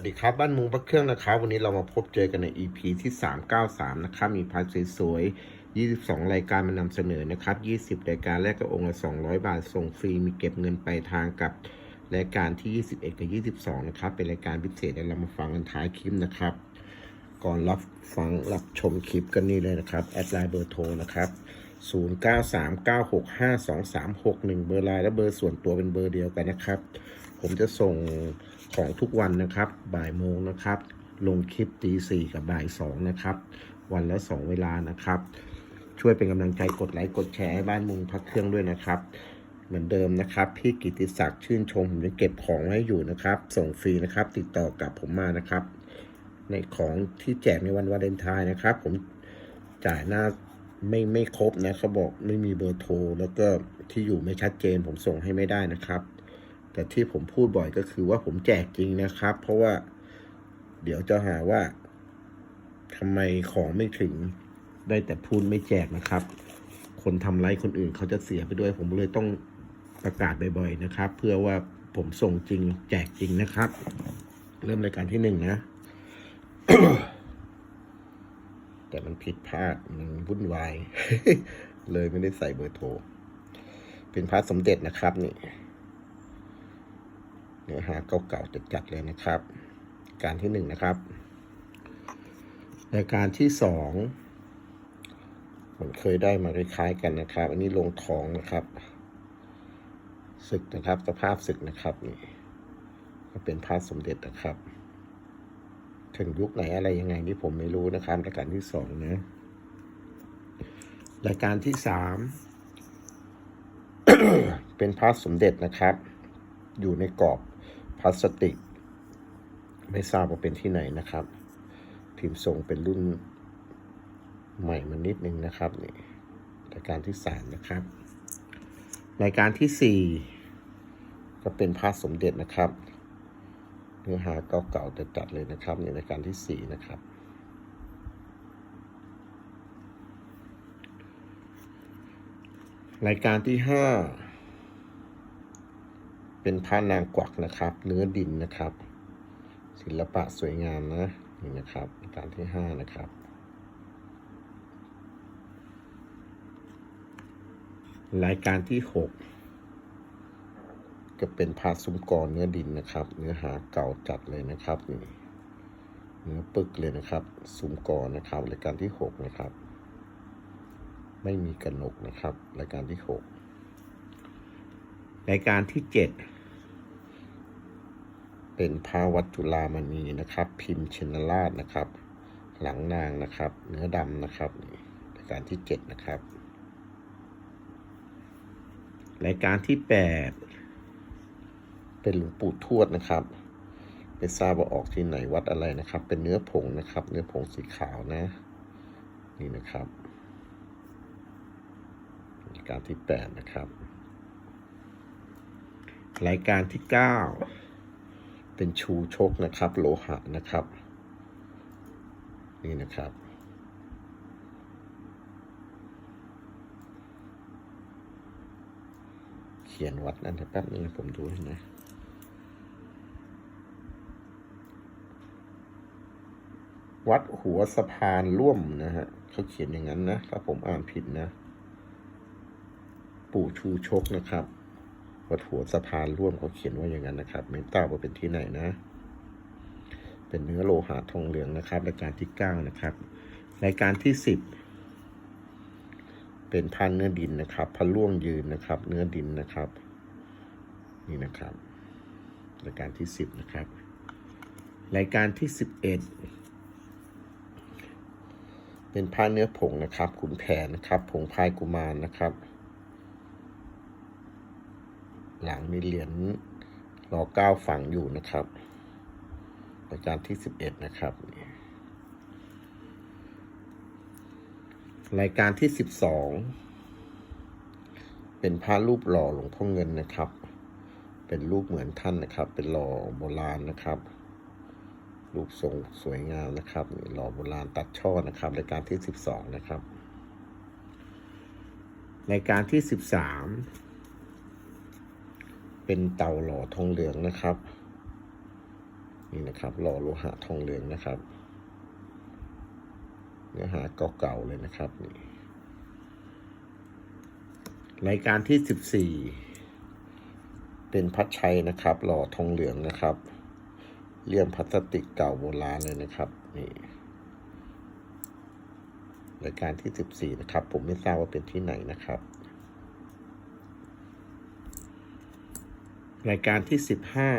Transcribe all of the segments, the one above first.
สวัสดีครับบ้านมุงพระเครื่องนะครับ วันนี้เรามาพบเจอกันใน EP ที่ 393 นะครับ มีพาร์ทสวยๆ 22 รายการมานำเสนอนะครับ 20 รายการแรกก็องค์ละ 200 บาท ส่งฟรี มีเก็บเงินไปทางกับรายการที่ 21 กับ 22 นะครับ เป็นรายการพิเศษเดี๋ยวเรามาฟังกันท้ายคลิปนะครับ ก่อนรับฟังรับชมคลิปกันนี่เลยนะครับ แอดไลน์เบอร์โทรนะครับ 0939652361 เบอร์ไลน์และเบอร์ส่วนตัวเป็นเบอร์เดียวกันนะครับ ผมจะส่ง ของทุกวันนะครับ บ่ายโมงนะครับ ลงคลิปตีสี่กับบ่ายสองนะครับ วันละสองเวลานะครับ ช่วยเป็นกำลังใจกดไลค์กดแชร์ให้บ้านมุงพักเครื่องด้วยนะครับ เหมือนเดิมนะครับ พี่กิติศักดิ์ชื่นชมผมจะเก็บของไว้อยู่นะครับ ส่งฟรีนะครับ ติดต่อกับผมมานะครับ ในของที่แจกในวันวาเลนไทน์นะครับ ผมจ่ายหน้าไม่ไม่ครบนะเขาบอกไม่มีเบอร์โทร แล้วก็ที่อยู่ไม่ชัดเจนผมส่งให้ไม่ได้นะครับ แต่ที่ผมพูดบ่อยก็คือว่าผมแจกจริงนะครับ เพราะว่าเดี๋ยวจะหาว่าทำไมของไม่ถึงได้แต่พูดไม่แจกนะครับ คนทำไลฟ์คนอื่นเขาจะเสียไปด้วย ผมเลยต้องประกาศบ่อยๆนะครับ เพื่อว่าผมส่งจริงแจกจริงนะครับ เริ่มรายการที่หนึ่งนะ แต่มันผิดพลาดมันวุ่นวาย เลยไม่ได้ใส่เบอร์โทร เป็นพระสมเด็จนะครับนี่ เนื้อหาเก่าๆจัดๆเลยนะครับ การที่หนึ่งนะครับรายการที่สองผมเคยได้มาคล้ายๆกันนะครับ อันนี้ลงทองนะครับศึกนะครับ สภาพศึกนะครับนี่ก็เป็นพระสมเด็จนะครับ ถึงยุคไหนอะไรยังไงนี่ผมไม่รู้นะครับรายการที่สองนะรายการที่สามเป็นพระสมเด็จนะครับ อยู่ในกรอบ พลาสติก ไม่ทราบว่าเป็นที่ไหนนะครับ พิมพ์ทรงเป็นรุ่นใหม่มานิดนึงนะครับนี่รายการที่สามนะครับรายการที่สี่ก็เป็นพระสมเด็จนะครับเนื้อหาเก่าๆแต่จัดเลยนะครับ ในรายการที่สี่นะครับรายการที่ห้า เป็นผ้านางกวักนะครับ เนื้อดินนะครับ ศิลปะสวยงามนะนี่นะครับรายการที่ห้านะครับรายการที่หกก็เป็นผ้าซุ้มกรเนื้อดินนะครับ เนื้อหาเก่าจัดเลยนะครับนี่เนื้อปึกเลยนะครับซุ้มกรนะครับรายการที่หกนะครับ ไม่มีกระหนกนะครับ รายการที่หกรายการที่เจ็ด เป็นพาวัตจุลามณีนะครับ พิมพ์ชินราชนะครับ หลังนางนะครับ เนื้อดำนะครับรายการที่เจ็ดนะครับรายการที่แปดเป็นหลวงปู่ทวดนะครับไม่ทราบว่าออกที่ไหนวัดอะไรนะครับ เป็นเนื้อผงนะครับ เนื้อผงสีขาวนะ นี่นะครับรายการที่แปดนะครับ รายการที่เก้า เป็นชูชกนะครับ โลหะนะครับ นี่นะครับ เขียนวัดนั่นแป๊บนึงผมดูให้นะวัดหัวสะพานร่วมนะฮะเขาเขียนอย่างนั้นนะ ถ้าผมอ่านผิดนะ ปู่ชูชกนะครับ วัดหัวสะพานร่วมเขาเขียนว่าอย่างนั้นนะครับไม่ทราบว่าเป็นที่ไหนนะ เป็นเนื้อโลหะทองเหลืองนะครับรายการที่เก้านะครับรายการที่สิบเป็นพันเนื้อดินนะครับพันล่วงยืนนะครับ เนื้อดินนะครับ นี่นะครับ รายการที่สิบนะครับ รายการที่สิบเอ็ดเป็นผ้าเนื้อผงนะครับขุนแผนนะครับ ผงพายกุมารนะครับ หลังมีเหรียญรอเก้าฝังอยู่นะครับรายการที่สิบเอ็ดนะครับ รายการที่สิบสองเป็นพระรูปหล่อหลวงพ่อเงินนะครับ เป็นรูปเหมือนท่านนะครับ เป็นหล่อโบราณนะครับ รูปทรงสวยงามนะครับ หล่อโบราณตัดช่อนะครับรายการที่สิบสองนะครับ รายการที่สิบสาม เป็นเต่าหล่อทองเหลืองนะครับ นี่นะครับหล่อโลหะทองเหลืองนะครับ เนื้อหาเก่าๆเลยนะครับนี่รายการที่สิบสี่เป็นพัดชัยนะครับ หล่อทองเหลืองนะครับเลี่ยมพลาสติกเก่าโบราณเลยนะครับนี่รายการที่สิบสี่นะครับ ผมไม่ทราบว่าเป็นที่ไหนนะครับ รายการที่สิบห้า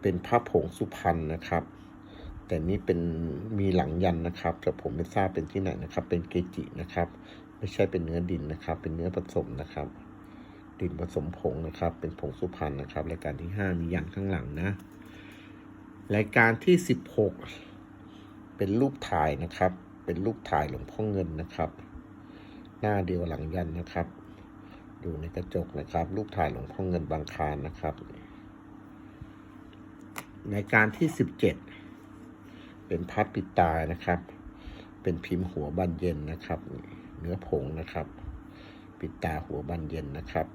เป็นพระผงสุพรรณนะครับ แต่นี่เป็นมีหลังยันนะครับ แต่ผมไม่ทราบเป็นที่ไหนนะครับ เป็นเกจินะครับ ไม่ใช่เป็นเนื้อดินนะครับ เป็นเนื้อผสมนะครับ ดินผสมผงนะครับ เป็นผงสุพรรณนะครับ รายการที่ห้ามียันข้างหลังนะ รายการที่สิบหกเป็นรูปถ่ายนะครับ เป็นรูปถ่ายหลวงพ่อเงินนะครับ หน้าเดียวหลังยันนะครับ ดูในกระจกนะครับ รูปถ่ายหลวงพ่อเงินบางคานนะครับรายการที่สิบเจ็ดเป็นพัดปิดตานะครับ เป็นพิมพ์หัวบันเย็นนะครับ เนื้อผงนะครับ ปิดตาหัวบันเย็นนะครับ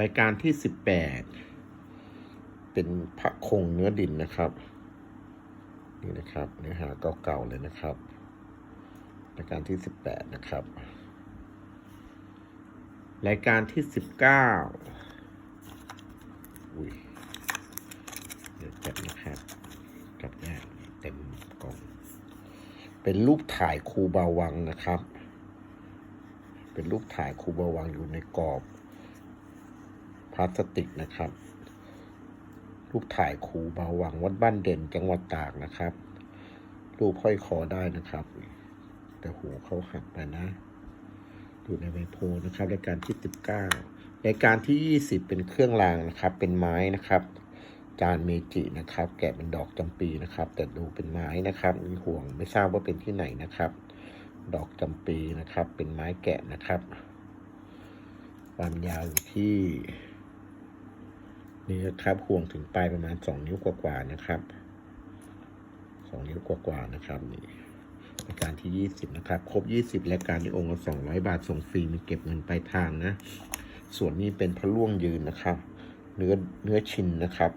รายการที่สิบแปดเป็นพระคงเนื้อดินนะครับ นี่นะครับ เนื้อหาเก่าๆเลยนะครับายการที่สิบแปดนะครับ รายการที่สิบเก้าอุ้ยเดี๋ยวจับนะครับจับยากเต็มกล่อง เป็นรูปถ่ายครูบาวังนะครับ เป็นรูปถ่ายครูบาวังอยู่ในกรอบพลาสติกนะครับ รูปถ่ายครูบาวังวัดบ้านเด่นจังหวัดตากนะครับ รูปห้อยคอได้นะครับ แต่หูเขาหักไปนะ อยู่ในใบโพลนะครับรายการที่สิบเก้ารายการที่ยี่สิบเป็นเครื่องรางนะครับ เป็นไม้นะครับ จานเมจินะครับ แกะเป็นดอกจำปีนะครับ แต่ดูเป็นไม้นะครับมีห่วงไม่ทราบว่าเป็นที่ไหนนะครับ ดอกจำปีนะครับ เป็นไม้แกะนะครับ ความยาวอยู่ที่นี่นะครับห่วงถึงปลายประมาณสองนิ้วกว่าๆนะครับสองนิ้วกว่าๆนะครับนี่ รายการที่ยี่สิบนะครับ ครบยี่สิบรายการที่องค์ละสองร้อยบาทส่งฟรีมีเก็บเงินปลายทางนะ ส่วนนี้เป็นพระล่วงยืนนะครับ เนื้อเนื้อชินนะครับ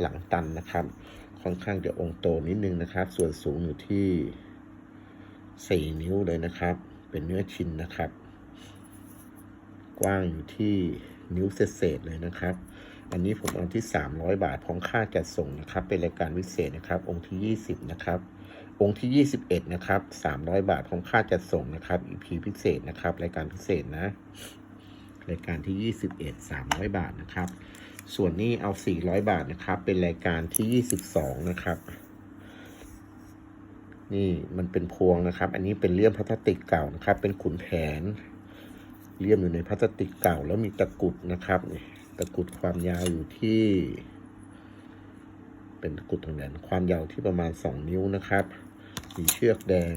หลังตันนะครับ ค่อนข้างจะองค์โตนิดนึงนะครับ ส่วนสูงอยู่ที่สี่นิ้วเลยนะครับ เป็นเนื้อชินนะครับ กว้างอยู่ที่นิ้วเศษเลยนะครับ อันนี้ผมเอาที่ 300 บาทพร้อมค่าจัดส่งนะครับ เป็นรายการพิเศษนะครับ องค์ที่ 20 นะครับ องค์ที่ 21 นะครับ 300 บาทพร้อมค่าจัดส่งนะครับ EP พิเศษนะครับ รายการพิเศษนะ รายการที่ 21 300 บาทนะครับ ส่วนนี้เอา 400 บาทนะครับ เป็นรายการที่ 22 นะครับ นี่มันเป็นพวงนะครับ อันนี้เป็นเลี่ยมพลาสติกเก่านะครับ เป็นขุนแผน เลี่ยมอยู่ในพลาสติกเก่า แล้วมีตะกุดนะครับนี่ตะกุดความยาวอยู่ที่ เป็นตะกุดทางแดนความยาวที่ประมาณ 2 นิ้วนะครับ มีเชือกแดง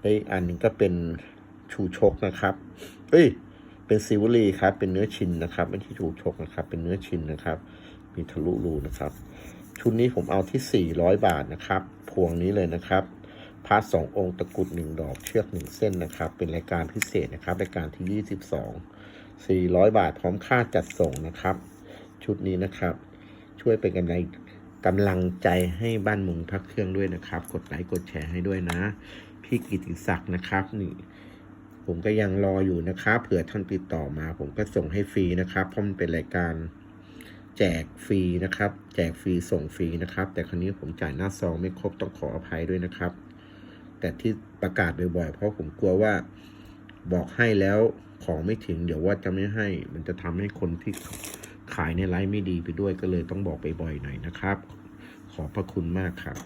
และอีกอันนึงก็เป็นชูชกนะครับ เอ้ย เป็นซิวลีครับ เป็นเนื้อชินนะครับ ไม่ใช่ชูชกนะครับ เป็นเนื้อชินนะครับ มีทะลุรูนะครับ ชุดนี้ผมเอาที่ 400 บาทนะครับ พวงนี้เลยนะครับพาร์ทสององค์ตะกรุดหนึ่งดอกเชือกหนึ่งเส้นนะครับ เป็นรายการพิเศษนะครับ รายการที่ 22 400 บาทพร้อมค่าจัดส่งนะครับ ชุดนี้นะครับ ช่วยเป็นกำลัง กำลังใจให้บ้านมุงพักเครื่องด้วยนะครับ กดไลค์กดแชร์ให้ด้วยนะ พี่กิติศักดิ์นะครับนี่ผมก็ยังรออยู่นะครับเผื่อท่านติดต่อมา ผมก็ส่งให้ฟรีนะครับเพราะมันเป็นรายการแจกฟรีนะครับ แจกฟรีส่งฟรีนะครับ แต่ครั้นี้ผมจ่ายหน้าซองไม่ครบต้องขออภัยด้วยนะครับ แต่ที่ประกาศบ่อยๆเพราะผมกลัวว่าบอกให้แล้วของไม่ถึง เดี๋ยวว่าจะไม่ให้ มันจะทำให้คนที่ ขายในไลฟ์ไม่ดีไปด้วยก็เลยต้องบอกบ่อยๆหน่อยนะครับ ขอบพระคุณมากครับ